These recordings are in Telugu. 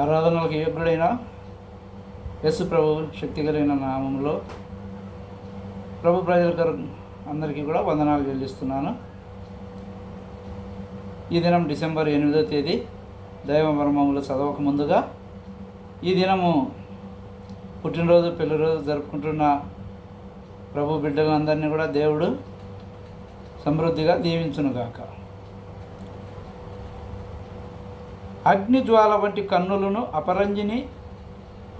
ఆరాధనలకు యోగ్యుడైన యశు ప్రభు శక్తి కలిగిన నామంలో ప్రభు ప్రజలకు అందరికీ కూడా వందనాలు చెల్లిస్తున్నాను. ఈ దినం డిసెంబర్ ఎనిమిదో తేదీ దైవ మర్మములు చదవక ముందుగా ఈ దినము పుట్టినరోజు పెళ్ళిరోజు జరుపుకుంటున్న ప్రభు బిడ్డలందరినీ కూడా దేవుడు సమృద్ధిగా దీవించునుగాక. అగ్నిజ్వాల వంటి కన్నులను అపరంజిని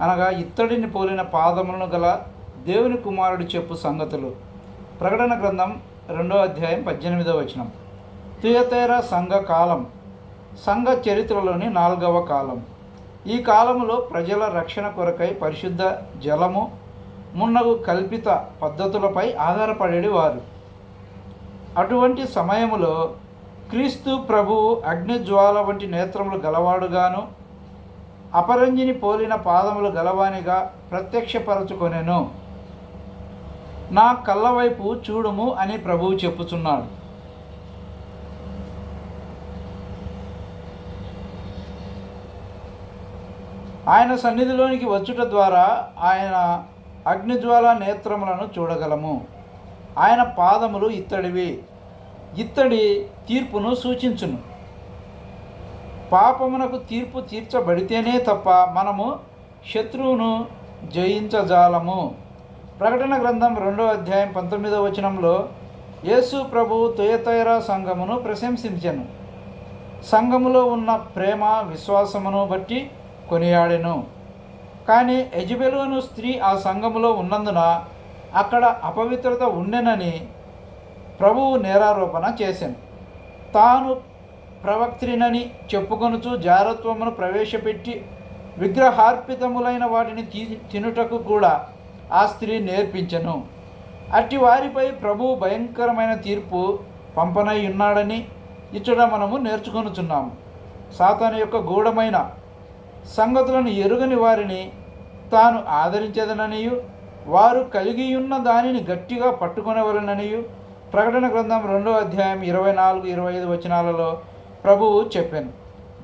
అనగా ఇత్తడిని పోలిన పాదములను గల దేవుని కుమారుడు చెప్పు సంగతులు. ప్రకటన గ్రంథం రెండో అధ్యాయం పద్దెనిమిదవ వచనం. తుయతేర సంఘ కాలం సంఘ చరిత్రలోని నాలుగవ కాలం. ఈ కాలంలో ప్రజల రక్షణ కొరకై పరిశుద్ధ జలము మున్నగు కల్పిత పద్ధతులపై ఆధారపడేవారు. అటువంటి సమయములో క్రీస్తు ప్రభువు అగ్నిజ్వాల వంటి నేత్రములు గలవాడుగాను అపరంజిని పోలిన పాదములు గలవానిగా ప్రత్యక్షపరచుకొనెను. నా కళ్ళ వైపు చూడుము అని ప్రభువు చెప్పుచున్నాడు. ఆయన సన్నిధిలోనికి వచ్చుట ద్వారా ఆయన అగ్నిజ్వాల నేత్రములను చూడగలము. ఆయన పాదములు ఇత్తడివి. ఇత్తడి తీర్పును సూచించును. పాపమునకు తీర్పు తీర్చబడితేనే తప్ప మనము శత్రువును జయించజాలము. ప్రకటన గ్రంథం రెండో అధ్యాయం పంతొమ్మిదవ వచనంలో యేసు ప్రభు తుయతైరా సంఘమును ప్రశంసించను. సంఘములో ఉన్న ప్రేమ విశ్వాసమును బట్టి కొనియాడెను. కానీ యజబెలోను స్త్రీ ఆ సంఘములో ఉన్నందున అక్కడ అపవిత్రత ఉండెనని ప్రభువు నేరారోపణ చేశాను. తాను ప్రవక్త్రినని చెప్పుకొనుచు జారత్వమును ప్రవేశపెట్టి విగ్రహార్పితములైన వాటిని తీ తినుటకు కూడా ఆ స్త్రీ నేర్పించను. అట్టి వారిపై ప్రభువు భయంకరమైన తీర్పు పంపనై ఉన్నాడని ఇచ్చట మనము నేర్చుకొనుచున్నాము. సాతాను యొక్క గూఢమైన సంగతులను ఎరుగని వారిని తాను ఆదరించేదననియు వారు కలిగి ఉన్న దానిని గట్టిగా పట్టుకునేవలననియు ప్రకటన గ్రంథం రెండో అధ్యాయం ఇరవై నాలుగు ఇరవై ఐదు వచనాలలో ప్రభువు చెప్పాను.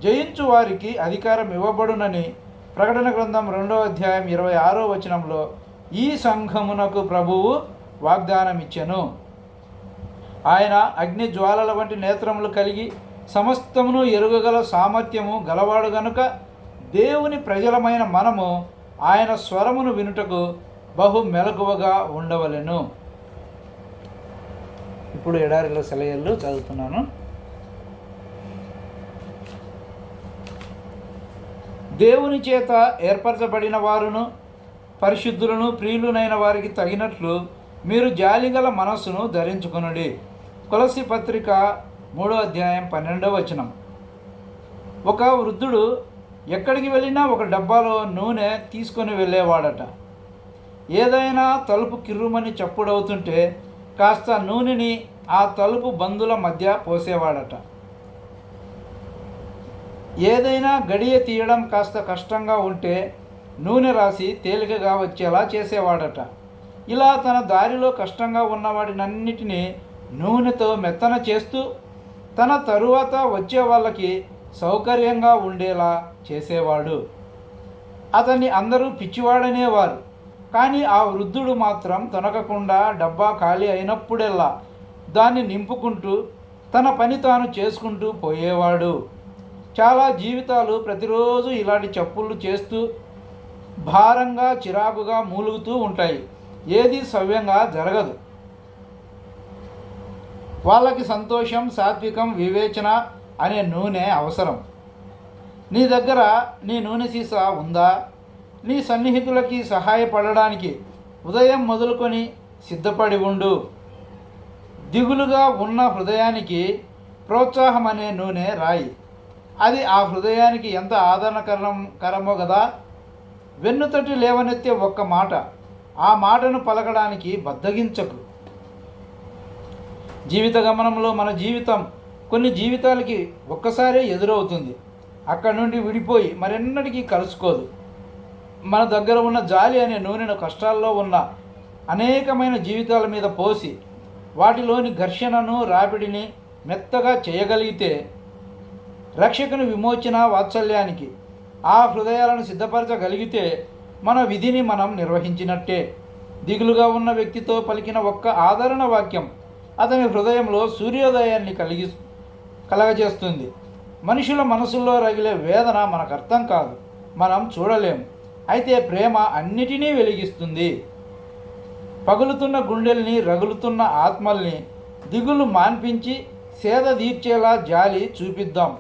జయించు వారికి అధికారం ఇవ్వబడునని ప్రకటన గ్రంథం రెండో అధ్యాయం ఇరవై ఆరో వచనంలో ఈ సంఘమునకు ప్రభువు వాగ్దానం ఇచ్చెను ఆయన అగ్ని జ్వాలల వంటి నేత్రములు కలిగి సమస్తమును ఎరుగగల సామర్థ్యము గలవాడు గనుక దేవుని ప్రజలమైన మనము ఆయన స్వరమును వినుటకు బహు మెలకువగా ఉండవలెను. ఇప్పుడు ఎడారిలో సెలయళ్ళు చదువుతున్నాను. దేవుని చేత ఏర్పరచబడిన వారును పరిశుద్ధులను ప్రియులునైన వారికి తగినట్లు మీరు జాలిగల మనస్సును ధరించుకునుడి. తులసి పత్రిక మూడో అధ్యాయం పన్నెండవ వచనం. ఒక వృద్ధుడు ఎక్కడికి వెళ్ళినా ఒక డబ్బాలో నూనె తీసుకొని వెళ్ళేవాడట. ఏదైనా తలుపు కిర్రుమని చప్పుడవుతుంటే కాస్త నూనెని ఆ తలుపు బందుల మధ్య పోసేవాడట. ఏదైనా గడియ తీయడం కాస్త కష్టంగా ఉంటే నూనె రాసి తేలికగా వచ్చేలా చేసేవాడట. ఇలా తన దారిలో కష్టంగా ఉన్నవాడినన్నిటినీ నూనెతో మెత్తన చేస్తూ తన తరువాత వచ్చే వాళ్ళకి సౌకర్యంగా ఉండేలా చేసేవాడు. అతన్ని అందరూ పిచ్చివాడనేవారు. కానీ ఆ వృద్ధుడు మాత్రం తొనకకుండా డబ్బా ఖాళీ అయినప్పుడెల్లా దాన్ని నింపుకుంటూ తన పని తాను చేసుకుంటూ పోయేవాడు. చాలా జీవితాలు ప్రతిరోజు ఇలాంటి చప్పుళ్ళు చేస్తూ భారంగా చిరాకుగా మూలుగుతూ ఉంటాయి. ఏది సవ్యంగా జరగదు. వాళ్ళకి సంతోషం సాత్వికం వివేచన అనే నూనె అవసరం. నీ దగ్గర నీ నూనె సీసా ఉందా? నీ సన్నిహితులకి సహాయపడడానికి ఉదయం మొదలుకొని సిద్ధపడి ఉండు. దిగులుగా ఉన్న హృదయానికి ప్రోత్సాహం అనే నూనె రాయి. అది ఆ హృదయానికి ఎంత ఆదరణకరం కరమో కదా వెన్నుతటి లేవనెత్తే ఒక్క మాట ఆ మాటను పలకడానికి బద్దగించకు. జీవిత గమనంలో మన జీవితం కొన్ని జీవితాలకి ఒక్కసారే ఎదురవుతుంది. అక్కడి నుండి విడిపోయి మరెన్నటికీ కలుసుకోదు. మన దగ్గర ఉన్న జాలి అనే నూనెను కష్టాల్లో ఉన్న అనేకమైన జీవితాల మీద పోసి వాటిలోని ఘర్షణను రాపిడిని మెత్తగా చేయగలిగితే రక్షకుని విమోచన వాత్సల్యానికి ఆ హృదయాలను సిద్ధపరచగలిగితే మన విధిని మనం నిర్వహించినట్టే. దిగులుగా ఉన్న వ్యక్తితో పలికిన ఒక్క ఆదరణ వాక్యం అతని హృదయంలో సూర్యోదయాన్ని కలిగి కలగజేస్తుంది. మనుషుల మనసుల్లో రగిలే వేదన మనకు అర్థం కాదు. మనం చూడలేం. అయితే ప్రేమ అన్నిటినీ వెలిగిస్తుంది. పగులుతున్న గుండెల్ని రగులుతున్న ఆత్మల్ని దిగులు మాన్పించి సేద తీర్చేలా జాలి చూపిద్దాం.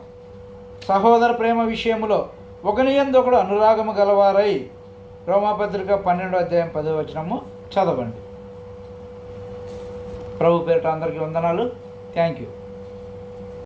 సహోదర ప్రేమ విషయంలో ఒకని ఒకడు అనురాగము గలవారై రోమాపత్రిక పన్నెండో అధ్యాయం పదో వచనము చదవండి. ప్రభు పేరిట అందరికీ వందనాలు. Thank you.